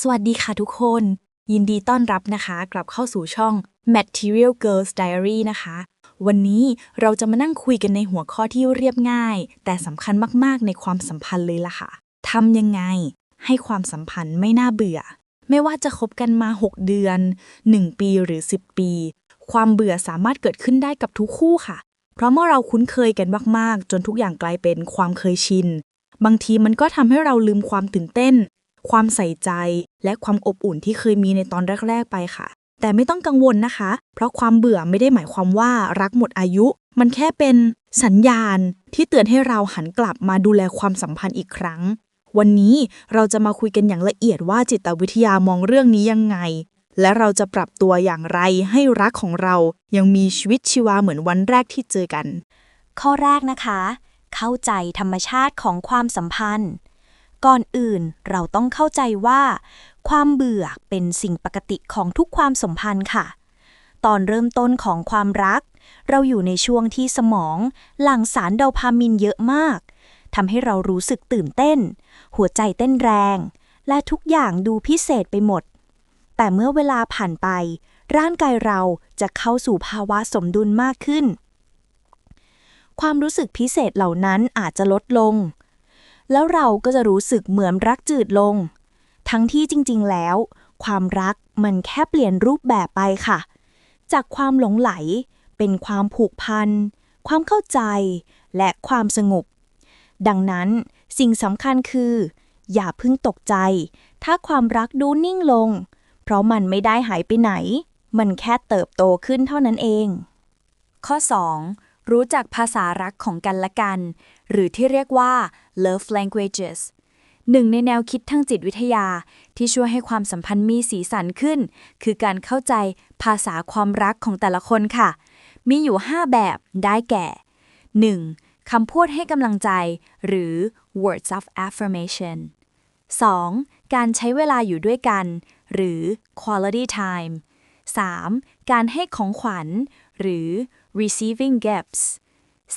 สวัสดีค่ะทุกคน ยินดีต้อนรับนะคะ กลับเข้าสู่ช่อง Material Girls Diary นะคะ วันนี้เราจะมานั่งคุยกันในหัวข้อที่เรียบง่าย แต่สำคัญมากๆในความสัมพันธ์เลยล่ะค่ะทำยังไง ให้ความสัมพันธ์ไม่น่าเบื่อ ไม่ว่าจะคบกันมา 6 เดือน 1 ปีหรือ 10 ปี ความเบื่อสามารถเกิดขึ้นได้กับทุกคู่ค่ะ เพราะเมื่อเราคุ้นเคยกันมากๆ จนทุกอย่างกลายเป็นความเคยชิน บางทีมันก็ทำให้เราลืมความตื่นเต้น ความใส่ใจ และความอบอุ่นที่เคยมีในตอนแรก ๆ ไปค่ะ แต่ไม่ต้องกังวลนะคะ เพราะความเบื่อไม่ได้หมายความว่ารักหมดอายุ มันแค่เป็นสัญญาณที่เตือนให้เราหันกลับมาดูแลความสัมพันธ์อีกครั้ง วันนี้เราจะมาคุยกันอย่างละเอียดว่าจิตวิทยามองเรื่องนี้ยังไง และเราจะปรับตัวอย่างไรให้รักของเรายังมีชีวิตชีวาเหมือนวันแรกที่เจอกัน ข้อแรกนะคะ เข้าใจธรรมชาติของความสัมพันธ์ ก่อนอื่นเราต้องเข้าใจว่า ความเบื่อเป็นสิ่งปกติของทุกความสัมพันธ์ค่ะ ตอนเริ่มต้นของความรัก เราอยู่ในช่วงที่สมอง หลั่งสารโดพามินเยอะมากทำให้เรารู้สึกตื่นเต้น หัวใจเต้นแรง และทุกอย่างดูพิเศษไปหมด แต่เมื่อเวลาผ่านไป ร่างกายเราจะเข้าสู่ภาวะสมดุลมากขึ้น ความรู้สึกพิเศษเหล่านั้นอาจจะลดลง แล้วเราก็จะรู้สึกเหมือนรักจืดลง ทั้งที่จริงๆแล้ว ความรักมันแค่เปลี่ยนรูปแบบไปค่ะ จากความหลงไหล เป็นความผูกพัน ความเข้าใจ และความสงบ ดังนั้นสิ่งสำคัญคือ อย่าเพิ่งตกใจ ถ้าความรักดูนิ่งลง เพราะมันไม่ได้หายไปไหน มันแค่เติบโตขึ้นเท่านั้นเอง ข้อ 2. รู้จักภาษารักของกันและกัน หรือที่เรียกว่า love languages หนึ่งในแนวคิดทางจิตวิทยา ที่ช่วยให้ความสัมพันธ์มีสีสันขึ้น คือการเข้าใจภาษาความรักของแต่ละคนค่ะ มีอยู่ 5 แบบได้แก่ 1. คำพูดให้กำลังใจ หรือ words of affirmation 2. การใช้เวลาอยู่ด้วยกัน หรือ quality time 3. การให้ของขวัญ หรือ receiving gifts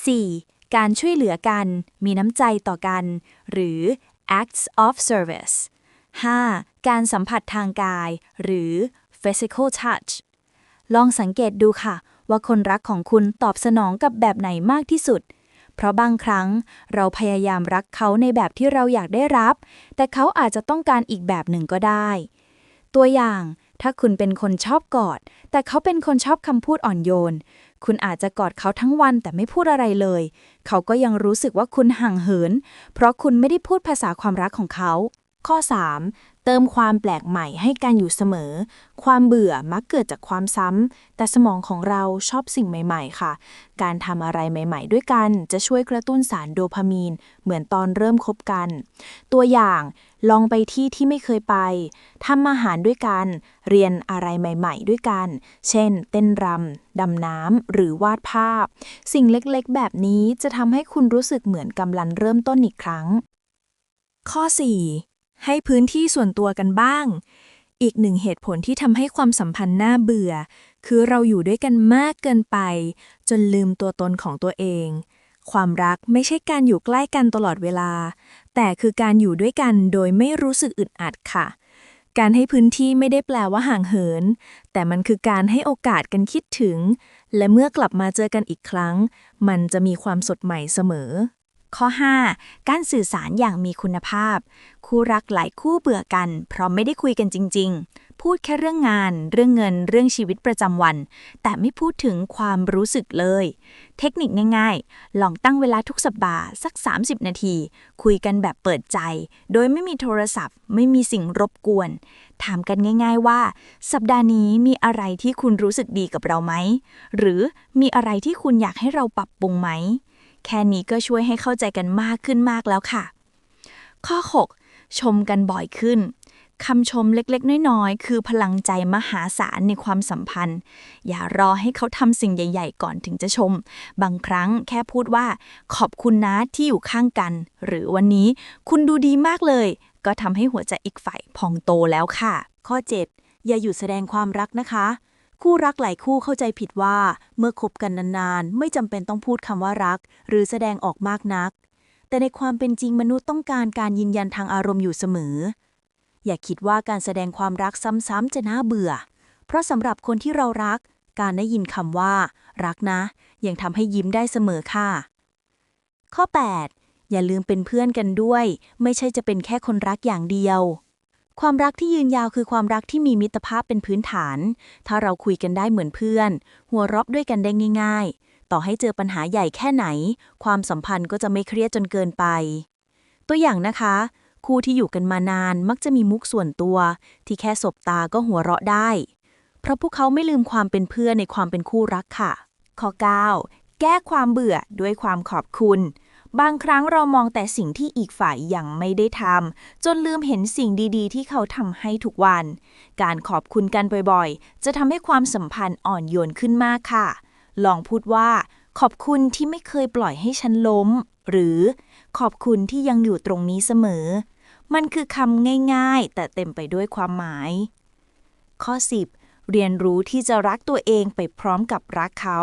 4. การช่วยเหลือกัน มีน้ำใจต่อกัน หรือ acts of service 5. การสัมผัสทางกาย หรือ physical touch ลองสังเกตดูค่ะ ว่าคนรักของคุณตอบสนองกับแบบไหนมากที่สุด เพราะบางครั้งเราพยายามรักเขาในแบบที่เราอยากได้รับ แต่เขาอาจจะต้องการอีกแบบหนึ่งก็ได้ ตัวอย่าง ถ้าคุณเป็นคนชอบกอด แต่เขาเป็นคนชอบคำพูดอ่อนโยนคุณอาจจะกอดเขาทั้งวันแต่ไม่พูดอะไรเลย เขาก็ยังรู้สึกว่าคุณห่างเหิน เพราะคุณไม่ได้พูดภาษาความรักของเขา ข้อ 3. เติมความแปลกใหม่ให้กันอยู่เสมอ ความเบื่อมักเกิดจากความซ้ำ แต่สมองของเราชอบสิ่งใหม่ ๆ ค่ะ การทำอะไรใหม่ ๆ ด้วยกันจะช่วยกระตุ้นสารโดพามีน เหมือนตอนเริ่มคบกัน ตัวอย่างลองไปที่ที่ไม่เคยไปทำอาหารด้วยกัน เรียนอะไรใหม่ ๆ ด้วยกัน เช่น เต้นรำดำน้ำหรือวาดภาพ สิ่งเล็กๆ แบบนี้จะทำให้คุณรู้สึกเหมือนกำลังเริ่มต้นอีกครั้ง ข้อ 4. ให้พื้นที่ส่วนตัวกันบ้าง อีกหนึ่งเหตุผลที่ทำให้ความสัมพันธ์น่าเบื่อ คือเราอยู่ด้วยกันมากเกินไป จนลืมตัวตนของตัวเอง ความรักไม่ใช่การอยู่ใกล้กันตลอดเวลา แต่คือการอยู่ด้วยกันโดยไม่รู้สึกอึดอัดค่ะ การให้พื้นที่ไม่ได้แปลว่าห่างเหิน แต่มันคือการให้โอกาสกันคิดถึง และเมื่อกลับมาเจอกันอีกครั้ง มันจะมีความสดใหม่เสมอ ข้อ 5. การสื่อสารอย่างมีคุณภาพ คู่รักหลายคู่เบื่อกัน เพราะไม่ได้คุยกันจริง ๆ พูดแค่เรื่องงาน เรื่องเงิน เรื่องชีวิตประจำวัน แต่ไม่พูดถึงความรู้สึกเลย เทคนิคง่ายๆ ลองตั้งเวลาทุกสัปดาห์สัก 30 นาที คุยกันแบบเปิดใจ โดยไม่มีโทรศัพท์ ไม่มีสิ่งรบกวน ถามกันง่าย ๆ ว่า สัปดาห์นี้มีอะไรที่คุณรู้สึกดีกับเราไหม หรือมีอะไรที่คุณอยากให้เราปรับปรุงไหม แค่นี้ก็ช่วยให้เข้าใจกันมากขึ้นมากแล้วค่ะ ข้อ 6 ชมกันบ่อยขึ้นคำชมเล็กๆ น้อยๆ คือพลังใจมหาศาลในความสัมพันธ์ อย่ารอให้เขาทำสิ่งใหญ่ ๆ ก่อนถึงจะชม บางครั้งแค่พูดว่า ขอบคุณนะที่อยู่ข้างกัน หรือวันนี้คุณดูดีมากเลย ก็ทำให้หัวใจอีกฝ่ายพองโตแล้วค่ะ ข้อ 7 อย่าหยุดแสดงความรักนะคะ คู่รักหลายคู่เข้าใจผิดว่าเมื่อคบกันนานๆ ไม่จำเป็นต้องพูดคำว่ารัก หรือแสดงออกมากนัก แต่ในความเป็นจริงมนุษย์ต้องการการยืนยันทางอารมณ์อยู่เสมอ อย่าคิดว่าการแสดงความรักซ้ำๆจะน่าเบื่อ เพราะสำหรับคนที่เรารัก การได้ยินคำว่า รักนะ ยังทำให้ยิ้มได้เสมอค่ะ ข้อ 8 อย่าลืมเป็นเพื่อนกันด้วย ไม่ใช่จะเป็นแค่คนรักอย่างเดียว ความรักที่ยืนยาวคือความรักที่มีมิตรภาพเป็นพื้นฐาน ถ้าเราคุยกันได้เหมือนเพื่อน หัวเราะด้วยกันได้ง่าย ๆ ต่อให้เจอปัญหาใหญ่แค่ไหน ความสัมพันธ์ก็จะไม่เครียดจนเกินไป ตัวอย่างนะคะ คู่ที่อยู่กันมานานมักจะมีมุกส่วนตัว ที่แค่สบตาก็หัวเราะได้ เพราะพวกเขาไม่ลืมความเป็นเพื่อนในความเป็นคู่รักค่ะ ข้อ 9 แก้ความเบื่อด้วยความขอบคุณ บางครั้งเรามองแต่สิ่งที่อีกฝ่ายยังไม่ได้ทำจนลืมเห็นสิ่งดีๆ ที่เขาทำให้ทุกวัน การขอบคุณกันบ่อยๆ จะทำให้ความสัมพันธ์อ่อนโยนขึ้นมากค่ะ ลองพูดว่า ขอบคุณที่ไม่เคยปล่อยให้ฉันล้ม หรือขอบคุณที่ยังอยู่ตรงนี้เสมอ มันคือคำง่ายๆ แต่เต็มไปด้วยความหมาย ข้อ 10 เรียนรู้ที่จะรักตัวเองไปพร้อมกับรักเขา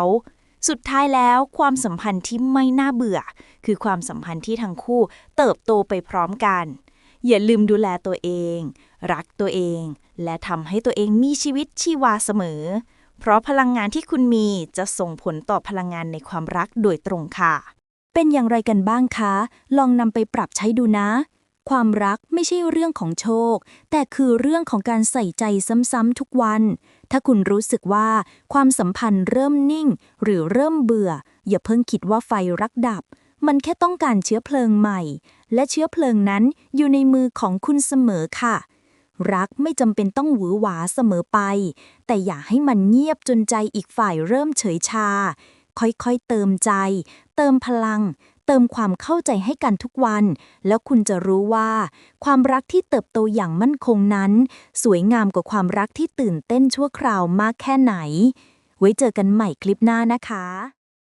สุดท้ายแล้วความสัมพันธ์ที่ไม่น่าเบื่อ คือความสัมพันธ์ที่ทั้งคู่เติบโตไปพร้อมกัน อย่าลืมดูแลตัวเอง รักตัวเอง และทำให้ตัวเองมีชีวิตชีวาเสมอ เพราะพลังงานที่คุณมีจะส่งผลต่อพลังงานในความรักโดยตรงค่ะ เป็นอย่างไรกันบ้างคะ ลองนำไปปรับใช้ดูนะ ความรักไม่ใช่เรื่องของโชค แต่คือเรื่องของการใส่ใจซ้ำๆทุกวัน ถ้าคุณรู้สึกว่าความสัมพันธ์เริ่มนิ่ง หรือเริ่มเบื่อ อย่าเพิ่งคิดว่าไฟรักดับ มันแค่ต้องการเชื้อเพลิงใหม่ และเชื้อเพลิงนั้นอยู่ในมือของคุณเสมอค่ะ รักไม่จำเป็นต้องหวือหวาเสมอไป แต่อย่าให้มันเงียบจนใจอีกฝ่ายเริ่มเฉยชา ค่อยๆเติมใจ เติมพลัง เติมความเข้าใจให้กันทุกวัน แล้วคุณจะรู้ว่า ความรักที่เติบโตอย่างมั่นคงนั้น สวยงามกว่าความรักที่ตื่นเต้นชั่วคราวมากแค่ไหน ไว้เจอกันใหม่คลิปหน้านะคะ